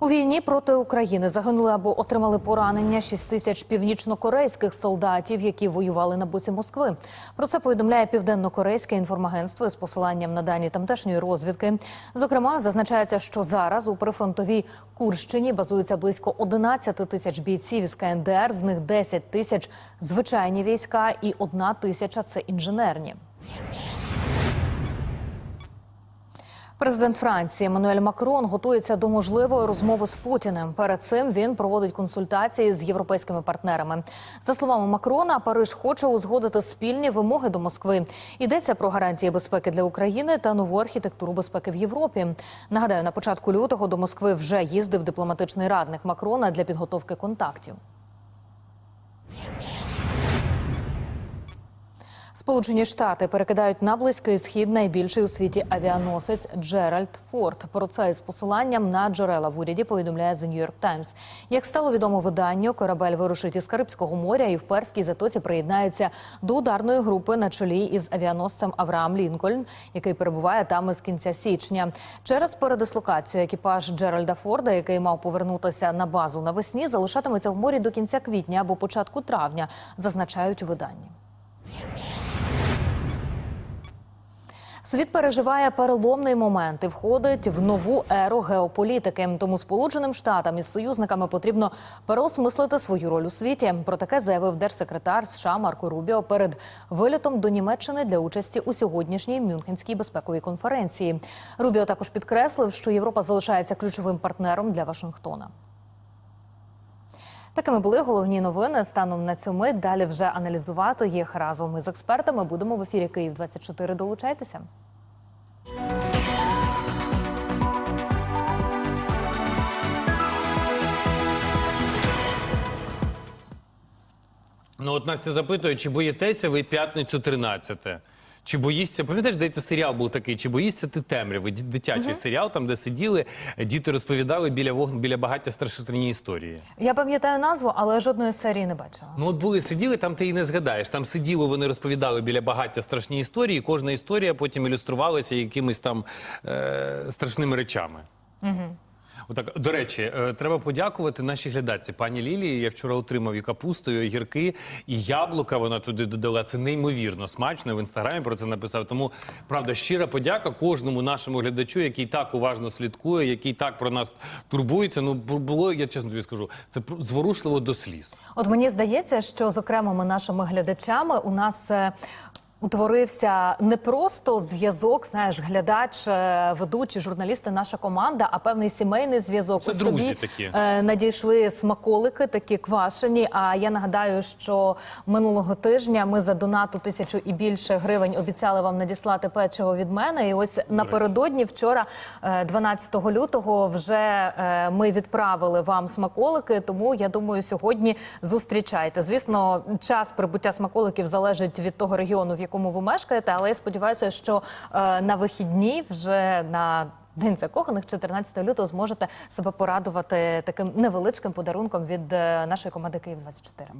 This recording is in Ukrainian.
У війні проти України загинули або отримали поранення 6 тисяч північнокорейських солдатів, які воювали на боці Москви. Про це повідомляє південно-корейське інформагентство з посиланням на дані тамтешньої розвідки. Зокрема, зазначається, що зараз у прифронтовій Курщині базується близько 11 тисяч бійців із КНДР, з них 10 тисяч звичайні війська і 1 тисяча це інженерні. Президент Франції Еммануель Макрон готується до можливої розмови з Путіним. Перед цим він проводить консультації з європейськими партнерами. За словами Макрона, Париж хоче узгодити спільні вимоги до Москви. Йдеться про гарантії безпеки для України та нову архітектуру безпеки в Європі. Нагадаю, на початку лютого до Москви вже їздив дипломатичний радник Макрона для підготовки контактів. Сполучені Штати перекидають на близький схід найбільший у світі авіаносець Джеральд Форд. Про це із посиланням на джерела в уряді повідомляє The New York Times. Як стало відомо виданню, корабель вирушить із Карибського моря і в перській затоці приєднається до ударної групи на чолі із авіаносцем Авраам Лінкольн, який перебуває там із кінця січня. Через передислокацію екіпаж Джеральда Форда, який мав повернутися на базу навесні, залишатиметься в морі до кінця квітня або початку травня, зазначають у виданні. Світ переживає переломний момент і входить в нову еру геополітики. Тому Сполученим Штатам із союзниками потрібно переосмислити свою роль у світі. Про таке заявив держсекретар США Марко Рубіо перед вилітом до Німеччини для участі у сьогоднішній Мюнхенській безпековій конференції. Рубіо також підкреслив, що Європа залишається ключовим партнером для Вашингтона. Такими були головні новини станом на мить. Далі вже аналізувати їх разом із експертами. Будемо в ефірі Київ 24 Долучайтеся. Ну, от Настя запитує, чи боїтеся ви п'ятницю 13? Чи боїшся, пам'ятаєш, здається, серіал був такий, чи боїшся ти темряви? Ді- Дитячий серіал, там, де сиділи, діти розповідали біля вогн, біля багаття страшні історії. Я пам'ятаю назву, але жодної серії не бачила. Ну, от були сиділи, там ти і не згадаєш. Там сиділи, вони розповідали біля багаття страшні історії. Кожна історія потім ілюструвалася якимись там е- страшними речами. Отак, до речі, е, треба подякувати нашій глядачці, пані Лілії. Я вчора отримав і капусту, і огірки, і яблука. Вона туди додала. Це неймовірно смачно. В інстаграмі про це написав. Тому правда, щира подяка кожному нашому глядачу, який так уважно слідкує, який так про нас турбується. Ну було, я чесно тобі скажу, це зворушливо до сліз. От мені здається, що з окремими нашими глядачами у нас. Е, Утворився не просто зв'язок, знаєш, глядач, е, ведучий, журналісти, наша команда, а певний сімейний зв'язок. Це Ось друзі тобі такі. е, надійшли смаколики, такі квашені. А я нагадаю, що минулого тижня ми за донату тисячу і більше гривень обіцяли вам надіслати печиво від мене. І ось напередодні, вчора, е, 12 лютого, вже е, ми відправили вам смаколики. Тому я думаю, сьогодні зустрічайте. Звісно, час прибуття смаколиків залежить від того регіону, в якому ви мешкаєте. Але я сподіваюся, що е, на вихідні вже на День закоханих 14 лютого зможете себе порадувати таким невеличким подарунком від е, нашої команди Київ 24